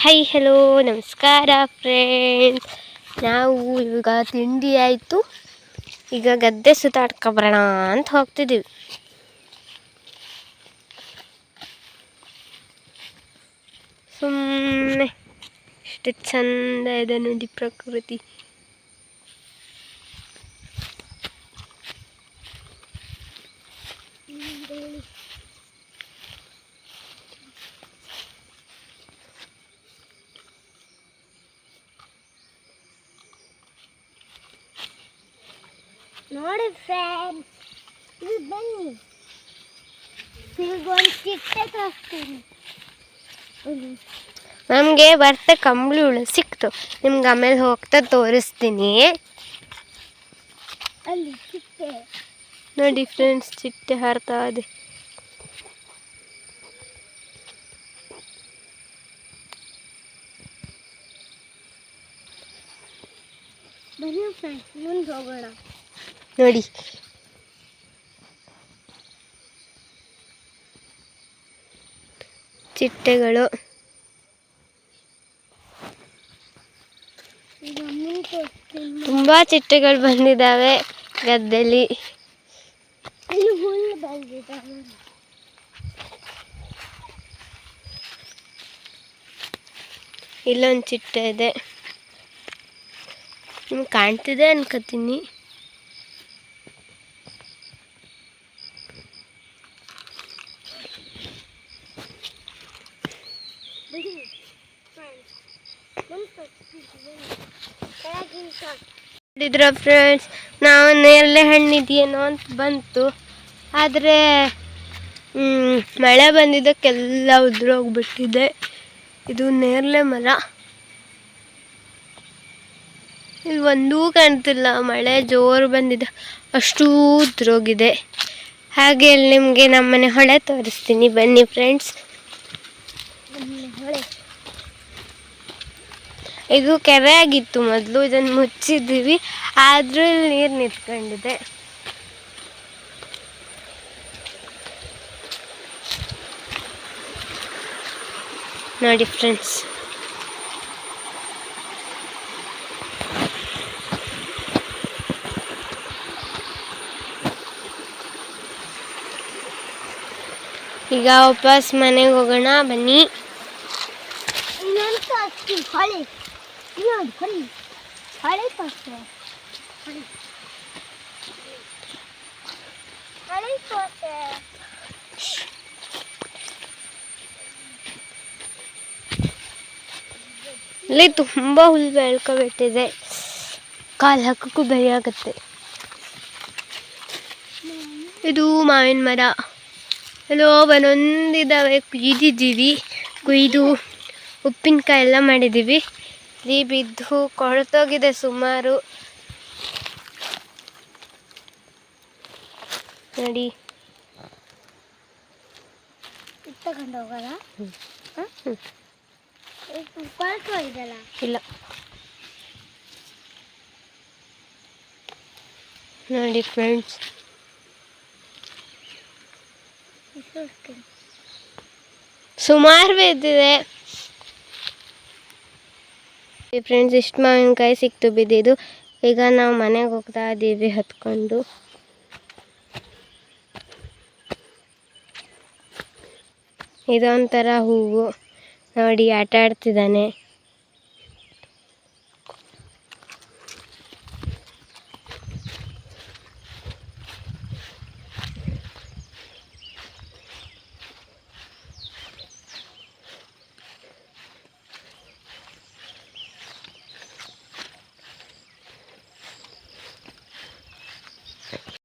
High hello ನಮಸ್ಕಾರ friends ನಾವು ಈಗ ತಿಂಡಿ ಆಯಿತು. ಈಗ ಗದ್ದೆ ಸುತ್ತಾಡ್ಕೊಬರೋಣ ಅಂತ ಹೋಗ್ತಿದ್ದೀವಿ ಸುಮ್ಮನೆ ಎಷ್ಟು ಚಂದ ಇದೆ ನೋಡಿ ಪ್ರಕೃತಿ. ನೋಡಿ ಫ್ರೆಂಡ್ಸ್ ಇಲ್ಲಿ ಬನ್ನಿ ಒಂದು ಚಿಟ್ಟೆ ತೋರಿಸ್ತೀನಿ ನಮಗೆ ಬರ್ತೆ ಕಂಬಳಿ ಹುಳು ಸಿಕ್ತು. ನಿಮ್ಗೆ ಆಮೇಲೆ ಹೋಗ್ತಾ ತೋರಿಸ್ತೀನಿ. ಅಲ್ಲಿ ಚಿಟ್ಟೆ. ನೋಡಿ ಫ್ರೆಂಡ್ಸ್ ಚಿಟ್ಟೆ ಹಾರ್ತಾ ಇದೆ. ಬನ್ನಿ ಫ್ರೆಂಡ್ಸ್ ಮುಂದೆ ಹೋಗೋಣ. ನೋಡಿ. ಚಿಟ್ಟೆಗಳು. ತುಂಬ ಚಿಟ್ಟೆಗಳು ಬಂದಿದ್ದಾವೆ ಗದ್ದೆಲಿ. ಇಲ್ಲೊಂದು ಚಿಟ್ಟೆ ಇದೆ. ನಿಮ್ಗೆ ಕಾಣ್ತಿದೆ ಅನ್ಕೋತೀನಿ ಬನ್ನಿ ಫ್ರೆಂಡ್ಸ್ ಮುಂದೆ ತೋರಿಸ್ತೀನಿ ಬನ್ನಿ ಕೆಳಗಿನ ಶಾಟ್ ನೋಡಿದ್ರ ಫ್ರೆಂಡ್ಸ್ ನಾವು ನೇರಳೆ ಹಣ್ಣಿದೆಯೇನೋ ಅಂತ ಬಂತು. ಆದರೆ ಮಳೆ ಬಂದಿದ್ದಕ್ಕೆಲ್ಲ ಉದುರೋಗ್ಬಿಟ್ಟಿದೆ ಇದು ನೇರಳೆ ಮರ. ಇಲ್ಲಿ ಒಂದೂ ಕಾಣ್ತಿಲ್ಲ. ಮಳೆ ಜೋರು ಬಂದಿದೆ. ಅಷ್ಟೂ ಉದುರೋಗಿದೆ ಹಾಗೆ ಇಲ್ಲಿ ನಿಮಗೆ ನಮ್ಮನೆ ಹೊಳೆ ತೋರಿಸ್ತೀನಿ. ಬನ್ನಿ ಫ್ರೆಂಡ್ಸ್ ಹೊಳೆ. ಇದು ಕೆರೆ ಆಗಿತ್ತು ಮೊದಲು, ಇದನ್ನು ಮುಚ್ಚಿದ್ದೀವಿ. ಆದರೂ ನೀರು ನಿಂತ್ಕೊಂಡಿದೆ. ನೋಡಿ ಫ್ರೆಂಡ್ಸ್. ಈಗ ವಾಪಸ್ ಮನೆಗೆ ಹೋಗೋಣ, ಬನ್ನಿ. ಇನ್ನೊಂದು ತೋರಿಸ್ತೀನಿ ಹೊಳೆ ಇನ್ನೊಂದು ಹೊಳೆ ಹೊಳೆ ತೋರಿಸ್ತೆ ಇಲ್ಲಿ ತುಂಬ ಹುಲ್ಲು ಬೆಳ್ಕೊಬಿಟ್ಟಿದೆ ಕಾಲು ಹಾಕೋಕ್ಕೂ ಭಯ ಆಗುತ್ತೆ ಇದು ಮಾವಿನ ಮರ ಎಲ್ಲೋ ಒಂದೊಂದಿದ್ದಾವೆ ಕುಯ್ದಿದ್ದೀವಿ ಕುಯ್ದು ಉಪ್ಪಿನಕಾಯಿ ಎಲ್ಲ ಮಾಡಿದ್ದೀವಿ ಇಲ್ಲಿ ಬಿದ್ದು ಕೊಳ್ತೋಗಿದೆ ಸುಮಾರು. ನೋಡಿ. ತಗೊಂಡು ಹೋಗೋದಾ? ಹ್ಮ್. ಕೊಳಕು ಇಲ್ಲ. ನೋಡಿ ಫ್ರೆಂಡ್ಸ್ ಸುಮಾರು ಬಿದ್ದಿದೆ. ಫ್ರೆಂಡ್ಸ್ ಇಷ್ಟು ಮಾವಿನಕಾಯಿ ಸಿಕ್ತು ಬಿದ್ದಿದ್ದು. ಈಗ ನಾವು ಮನೆಗೆ ಹೋಗ್ತಾ ಇದ್ದೀವಿ ಹತ್ಕೊಂಡು. ಇದೊಂಥರ ಹೂವು. ನೋಡಿ, ಆಟ ಆಡ್ತಿದ್ದಾನೆ.